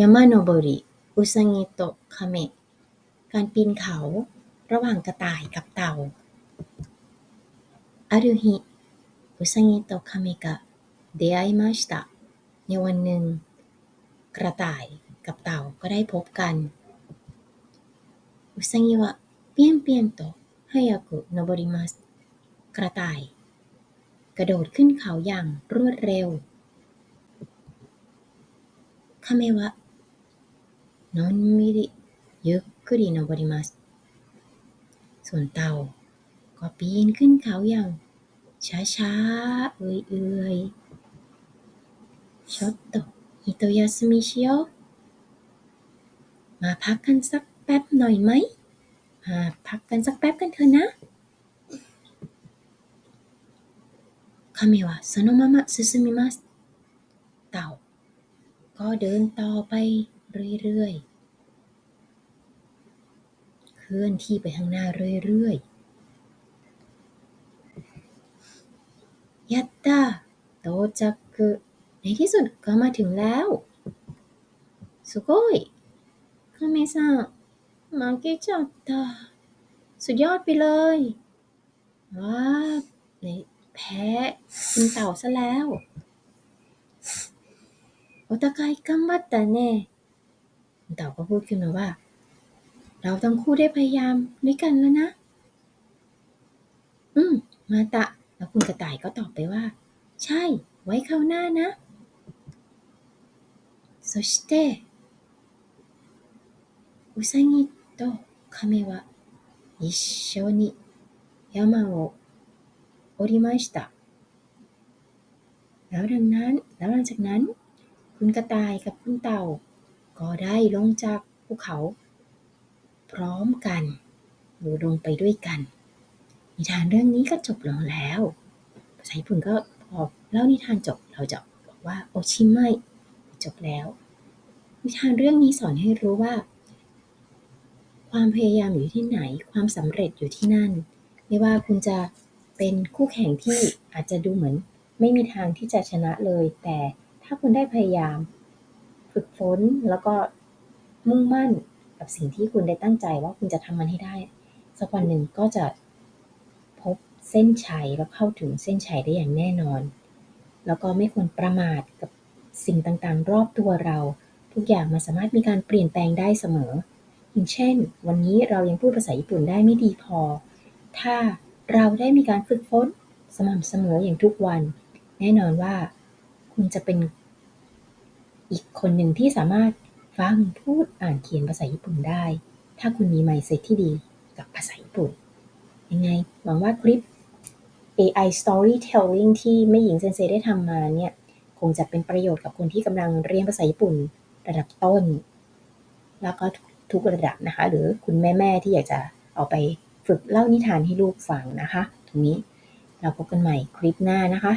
ยามาโนโบริอุซงิโตคเมะการปีนเขา ระหว่างกระต่ายกับเต่าอารุฮิอุซางิโตะคเมะกะเดไอมาชิตะในวันหนึ่ง กระต่ายกับเต่าก็ได้พบกันอุซางิวะเปียนเปียนโตะฮายากุโนโบริมัสกระต่าย กระโดดขึ้นเขาอย่างรวดเร็วคาเมวะ นอนมิริゆっくり登りますส่วนเต่าก็ปีนขึ้นเขาอย่างช้าๆเอื่อยๆちょっと一休みしようมาพักกันสักแป๊บหน่อยไหมมาพักกันสักแป๊บกันเถอะนะคาเมวะそのまま進みますเต่า ก็เดินต่อไปเรื่อยๆ เคลื่อนที่ไปข้างหน้าเรื่อยๆ ยัตตาโตจักกุในที่สุดก็มาถึงแล้วสุโกยคาเมซังมาเกจัตตาสุดยอดไปเลย ว้าในแพ้กินเต่าซะแล้วโอตากายกัมบัตตะเน่เต่าก็พูดขึ้นมาว่า เราทั้งคู่ได้พยายามด้วยกันแล้วนะ อืม มาตะ แล้วคุณกระต่ายก็ตอบไปว่า ใช่ ไว้คราวหน้านะそしてウサギとカメは一緒に山を降りましたแล้วดังนั้น แล้วหลังจากนั้น คุณกระต่ายกับคุณเต่า ก็ได้ลงจากภูเขา พร้อมกัน หรือลงไปด้วยกัน นิทานเรื่องนี้ก็จบลงแล้ว ภาษาญี่ปุ่นก็พอเล่านิทานจบเราจะบอกว่าโอชิไมะจบแล้ว นิทานเรื่องนี้สอนให้รู้ว่า ความพยายามอยู่ที่ไหน ความสำเร็จอยู่ที่นั่น ไม่ว่าคุณจะเป็นคู่แข่งที่อาจจะดูเหมือน ไม่มีทางที่จะชนะเลย แต่ถ้าคุณได้พยายาม ฝึกฝนแล้วก็มุ่งมั่น กับสิ่งที่คุณได้ตั้งใจว่าคุณจะทำมันให้ได้ สักวันหนึ่งก็จะพบเส้นชัยแล้วเข้าถึงเส้นชัยได้อย่างแน่นอน แล้วก็ไม่ควรประมาทกับสิ่งต่างๆ รอบตัวเรา ทุกอย่างมันสามารถมีการเปลี่ยนแปลงได้เสมอ อย่างเช่น วันนี้เรายังพูดภาษาญี่ปุ่นได้ไม่ดีพอ ถ้าเราได้มีการฝึกฝนสม่ำเสมออย่างทุกวัน แน่นอนว่า คุณจะเป็นอีกคนหนึ่งที่สามารถ ฟัง พูด อ่าน เขียนภาษาญี่ปุ่นได้ ถ้าคุณมี mindset ที่ดีกับภาษาญี่ปุ่น ยังไง หวังว่าคลิป AI storytelling ที่แม่หญิงเซนเซได้ทำมาเนี่ย คงจะเป็นประโยชน์กับคนที่กำลังเรียนภาษาญี่ปุ่นระดับต้น แล้วก็ทุกระดับนะคะ หรือคุณแม่ ๆ ที่อยากจะเอาไปฝึกเล่านิทานให้ลูกฟังนะคะ ตรงนี้เราพบกันใหม่คลิปหน้านะคะ